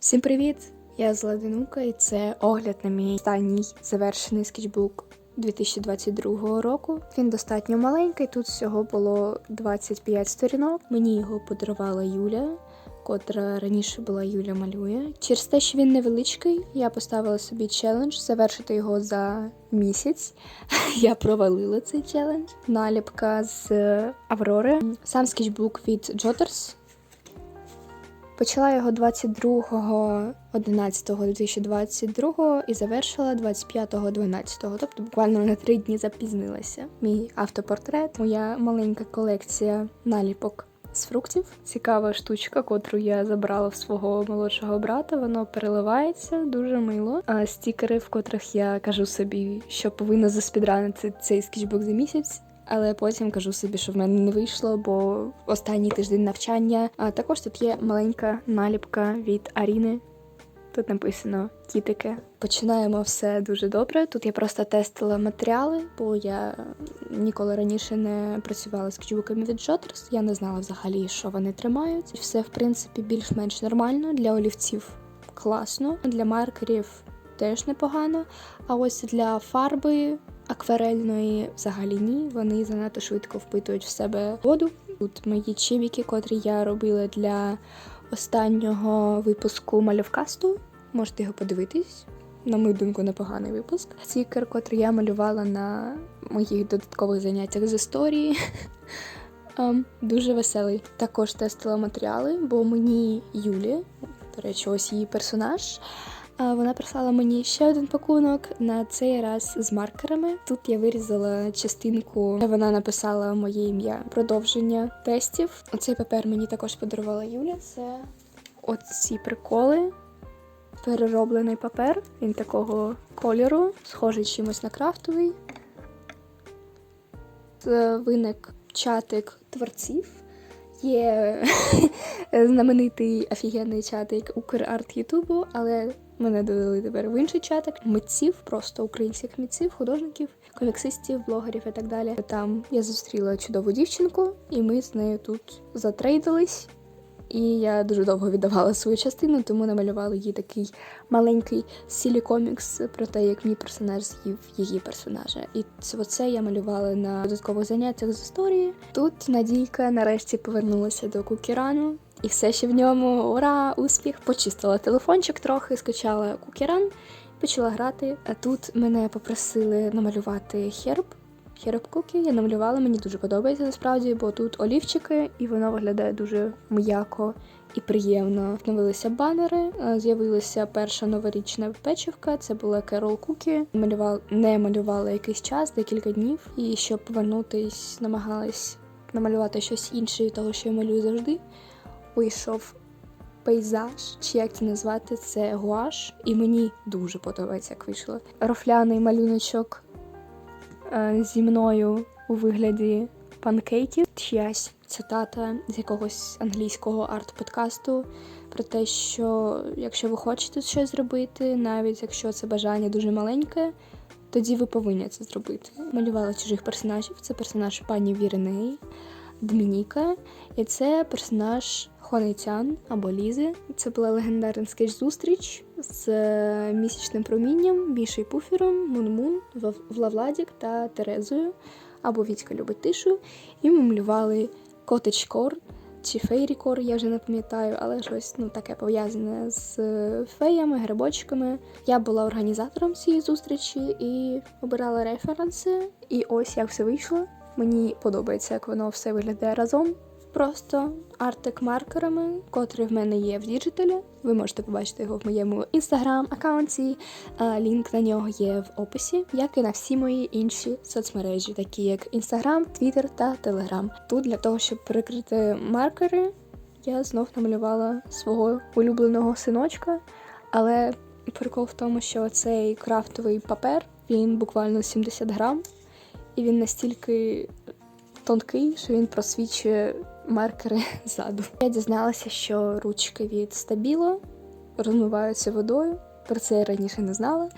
Всім привіт! Я Зладенука і це огляд на мій останній завершений скетчбук 2022 року. Він достатньо маленький. Тут всього було 25 сторінок. Мені його подарувала Юля, котра раніше була Юля малює. Через те, що він невеличкий, я поставила собі челендж завершити його за місяць. Я провалила цей челендж. Наліпка з Аврори. Сам скетчбук від Joters. Почала його 22.11.2022 і завершила 25.12. Тобто буквально на три дні запізнилася. Мій автопортрет, моя маленька колекція наліпок з фруктів. Цікава штучка, котру я забрала в свого молодшого брата. Воно переливається дуже мило. А стікери, в котрих я кажу собі, що повинна заспідранити цей скетчбук за місяць. Але потім кажу собі, що в мене не вийшло, бо останній тиждень навчання. А також тут є маленька наліпка від Аріни. Тут написано кітики. Починаємо все дуже добре. Тут я просто тестила матеріали, бо я ніколи раніше не працювала з скетчбуками від Joters. Я не знала взагалі, що вони тримають. Все, в принципі, більш-менш нормально. Для олівців класно, для маркерів теж непогано. А ось для фарби акварельної взагалі ні. Вони занадто швидко впитують в себе воду. Тут мої чиміки, котрі я робила для останнього випуску малювкасту. Можете його подивитись. На мою думку, непоганий випуск. Стікер, котрий я малювала на моїх додаткових заняттях з історії. Ем, Дуже веселий. Також тестила матеріали, бо мені Юлі, до речі, ось її персонаж. Вона прислала мені ще один пакунок на цей раз з маркерами. Тут я вирізала частинку, де вона написала моє ім'я. Продовження тестів. Оцей папер мені також подарувала Юля. Це оці приколи. Перероблений папер. Він такого кольору, схожий чимось на крафтовий. Це виник чатик творців. Є знаменитий офігенний чатик Украрт Ютубу, але мене додали тепер в інший чатик митців, просто українських митців, художників, коміксистів, блогерів і так далі. Там я зустріла чудову дівчинку, і ми з нею тут затрейдились. І я дуже довго віддавала свою частину, тому намалювала їй такий маленький сілі комікс про те, як мій персонаж з'їв її персонажа. І це я малювала на додаткових заняттях з історії. Тут Надійка нарешті повернулася до кукірану. І все ще в ньому ура, успіх! Почистила телефончик трохи, скачала кукеран, почала грати. А тут мене попросили намалювати херб. Херб кукі я намалювала, мені дуже подобається насправді, бо тут олівчики, і воно виглядає дуже м'яко і приємно. З'явилися банери, е, з'явилася перша новорічна печивка. Це була Керол Кукі. Малювала не малювала якийсь час, декілька днів. І щоб повернутись, намагалась намалювати щось інше від того, що я малюю завжди вийшов пейзаж, чи як це назвати, це гуаш, і мені дуже подобається, як вийшло. Рофляний малюночок е, зі мною у вигляді панкейків. Чиясь цитата з якогось англійського арт-подкасту про те, що якщо ви хочете щось зробити, навіть якщо це бажання дуже маленьке. Тоді ви повинні це зробити. Малювала чужих персонажів. Це персонаж пані Віренеї, Домініка, і це персонаж Хонейцян або Лізи. Це була легендарна скетч-зустріч з е, місячним промінням, Мішей Пуфером, Мун-Мун, Влавладік та Терезою або Вітька любить тишу. І ми малювали Котедж Кор чи Фейрі Кор, я вже не пам'ятаю, але щось ну, таке пов'язане з е, феями, грибочками. Я була організатором цієї зустрічі і обирала референси. І ось як все вийшло. Мені подобається, як воно все виглядає разом. Просто артик маркерами, котрий в мене є в діджиталі. Ви можете побачити його в моєму інстаграм-аккаунті. Лінк на нього є в описі, як і на всі мої інші соцмережі, такі як Інстаграм, Твіттер та Телеграм. Тут для того, щоб прикрити маркери, я знов намалювала свого улюбленого синочка, але прикол в тому, що цей крафтовий папер він буквально 70 грам, і він настільки тонкий, що він просвічує маркери ззаду. Я дізналася, що ручки від Стабіло розмиваються водою. Про це я раніше не знала.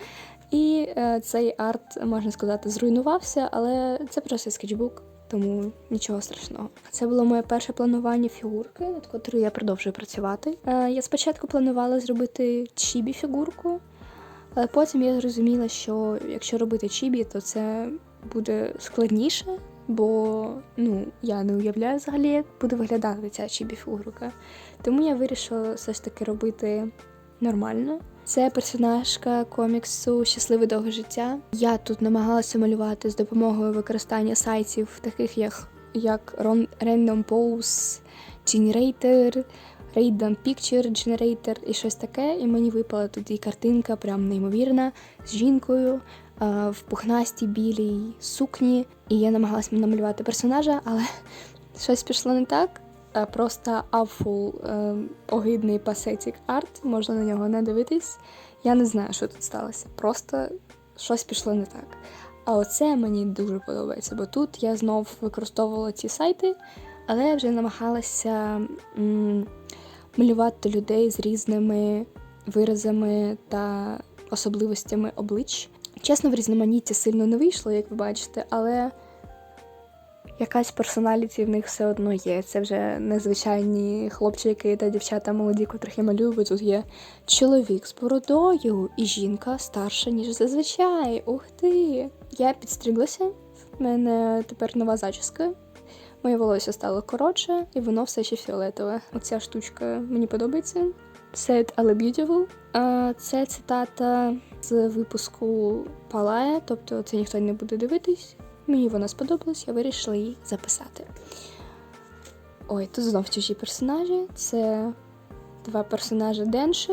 І е, цей арт, можна сказати, зруйнувався, але це просто скетчбук. тому нічого страшного. Це було моє перше планування фігурки, над котрою я продовжую працювати. Е, Я спочатку планувала зробити чібі фігурку, але потім я зрозуміла, що якщо робити чібі, то це буде складніше, бо ну, я не уявляю взагалі, як буде виглядати ця чібі фігурка. Тому я вирішила все ж таки робити нормально. Це персонажка коміксу Щасливе довге життя. Я тут намагалася малювати з допомогою використання сайтів, таких як, як Random Pose, Generator, Random Picture Generator і щось таке. І мені випала тоді картинка, прям неймовірна, з жінкою в пухнастій білій сукні. І я намагалася намалювати персонажа, але щось пішло не так. Просто awful, е, огидний пасетік арт, можна на нього не дивитись. Я не знаю, що тут сталося. Просто щось пішло не так. А оце мені дуже подобається, бо тут я знов використовувала ці сайти, але я вже намагалася м, малювати людей з різними виразами та особливостями облич. Чесно, в різноманітті сильно не вийшло, як ви бачите, але якась персоналіті в них все одно є. Це вже незвичайні хлопчики та дівчата молоді, котрих я малюю, бо тут є чоловік з бородою і жінка старша, ніж зазвичай. Ух ти! Я підстріглася. В мене тепер нова зачіска. Моє волосся стало коротше, і воно все ще фіолетове. Оця штучка мені подобається. Sad, але beautiful. Це цитата з випуску Палая, тобто це ніхто не буде дивитись. Мені вона сподобалась, я вирішила її записати. Ой, тут знов чужі персонажі. Це два персонажі Денші,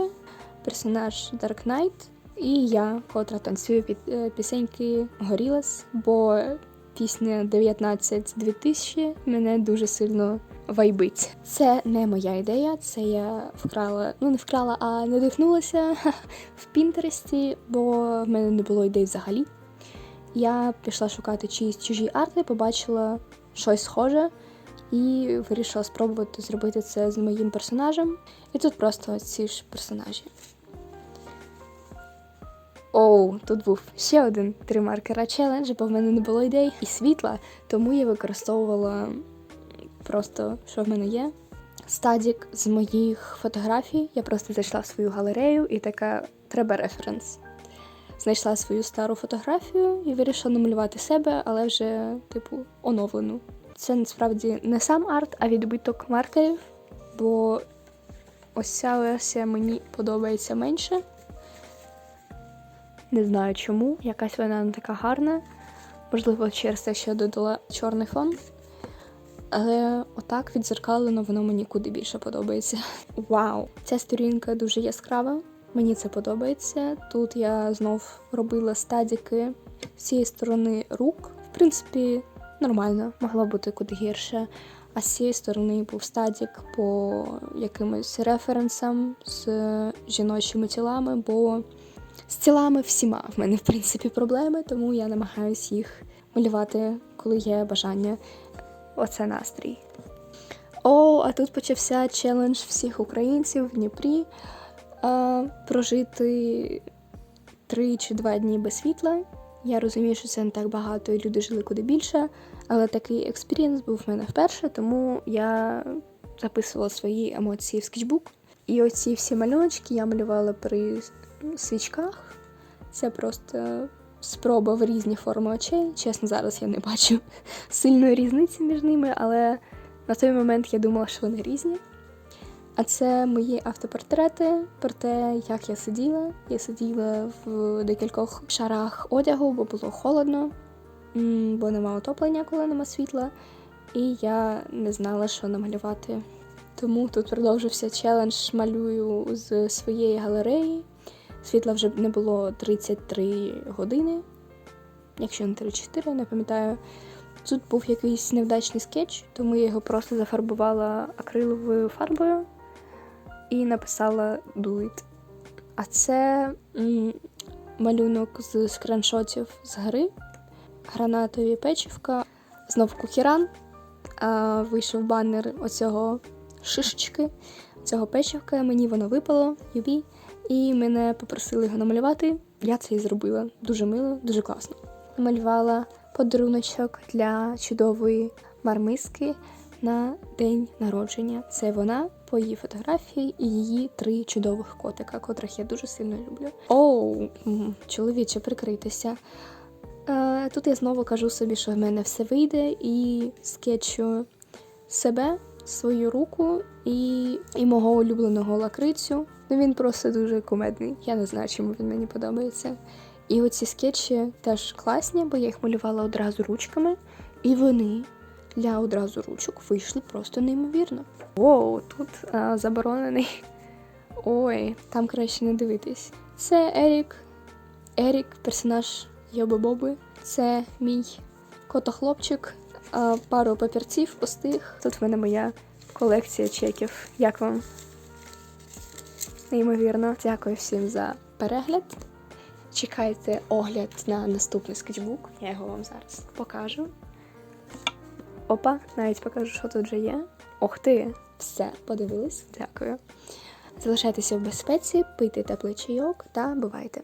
персонаж Dark Knight і я, котра танцюю під е, пісеньки Горілас, бо пісня 19-2000 мене дуже сильно вайбить. Це не моя ідея, це я вкрала, ну не вкрала, а надихнулася в Пінтересті, бо в мене не було ідей взагалі. Я пішла шукати чиїсь чужі арти, побачила щось схоже і вирішила спробувати зробити це з моїм персонажем. І тут просто ці ж персонажі. Оу, тут був ще один три маркера челендж, бо в мене не було ідей і світла, тому я використовувала просто, що в мене є. Стадік з моїх фотографій. Я просто зайшла в свою галерею і така треба референс. Знайшла свою стару фотографію і вирішила намалювати себе, але вже, типу, оновлену. Це насправді не сам арт, а відбиток маркерів, бо ось ця версія мені подобається менше. Не знаю чому, якась вона не така гарна. Можливо, через те, що я додала чорний фон. Але отак відзеркалено воно мені куди більше подобається. Вау! Ця сторінка дуже яскрава. Мені це подобається. Тут я знов робила стадіки з цієї сторони рук. В принципі, нормально, могло бути куди гірше. А з цієї сторони був стадік по якимось референсам з жіночими тілами, бо з тілами всіма в мене, в принципі, проблеми, тому я намагаюся їх малювати, коли є бажання. Оце настрій. О, а тут почався челендж всіх українців в Дніпрі а, прожити три чи два дні без світла. Я розумію, що це не так багато, і люди жили куди більше, але такий експірієнс був в мене вперше, тому я записувала свої емоції в скетчбук. І оці всі малюночки я малювала при свічках. Це просто спроба в різні форми очей. Чесно, зараз я не бачу сильної різниці між ними, але на той момент я думала, що вони різні. А це мої автопортрети про те, як я сиділа. Я сиділа в декількох шарах одягу, бо було холодно, бо нема отоплення, коли нема світла. І я не знала, що намалювати. Тому тут продовжився челендж малюю з своєї галереї. Світла вже не було 33 години, якщо не 34, не пам'ятаю. Тут був якийсь невдачний скетч, тому я його просто зафарбувала акриловою фарбою і написала Do it. А це малюнок з скріншотів з гри, гранатові печівка, знов кухіран. А, вийшов банер оцього шишечки, цього печівка. Мені воно випало, юбі. І мене попросили його намалювати. Я це і зробила. Дуже мило, дуже класно. намалювала подаруночок для чудової мармиски на день народження. Це вона по її фотографії і її три чудових котика, котрих я дуже сильно люблю. Оу, чоловіче, прикритися. Е, Тут я знову кажу собі, що в мене все вийде, і скетчу себе, свою руку і, і мого улюбленого лакрицю. Ну він просто дуже кумедний. Я не знаю, чому він мені подобається. І оці скетчі теж класні, бо я їх малювала одразу ручками, і вони для одразу ручок вийшли просто неймовірно. Воу, тут а, заборонений. Ой, там краще не дивитись. Це Ерік. Ерік, персонаж Йоби Боби. Це мій котохлопчик. А, пару папірців пустих. Тут в мене моя колекція чеків. Як вам? Неймовірно. Дякую всім за перегляд. Чекайте огляд на наступний скетчбук. Я його вам зараз покажу. Опа, навіть покажу, що тут вже є. Ох ти! Все, подивились. Дякую. Залишайтеся в безпеці, пийте теплий чайок та бувайте.